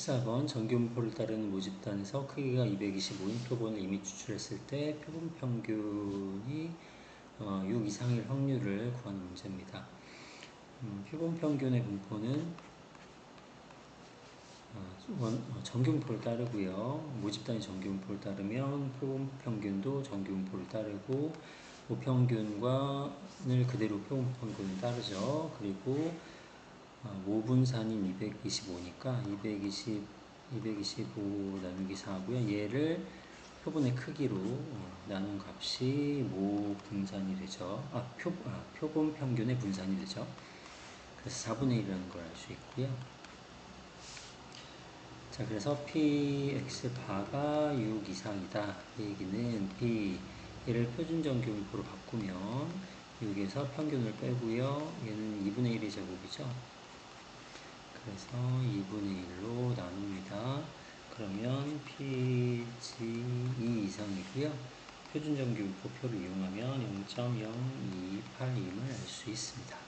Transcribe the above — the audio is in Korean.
14번 정규분포를 따르는 모집단에서 크기가 225인 표본을 이미 추출했을 때 표본 평균이 어, 6 이상일 확률을 구하는 문제입니다. 음, 표본 평균의 분포는 어, 원, 어, 정규분포를 따르고요. 모집단이 정규분포를 따르면 표본 평균도 정규분포를 따르고 모평균과를 그대로 표본 평균을 따르죠. 그리고 어, 모분산인 225니까 220, 225 나누기 4고요. 얘를 표본의 크기로 어, 나눈 값이 모 분산이 되죠. 아, 표, 아, 표본 평균의 분산이 되죠. 그래서 4분의 1이라는 걸 알 수 있고요. 자, 그래서 px 바가 6 이상이다. 이 얘기는 p 얘를 표준 정규분포로 바꾸면 6에서 평균을 빼고요. 얘는 2분의 1의 제곱이죠. 그래서 2분의 1로 나눕니다. 그러면 pg 2 이상이고요. 표준 정규분포표를 이용하면 0.0282임을 알 수 있습니다.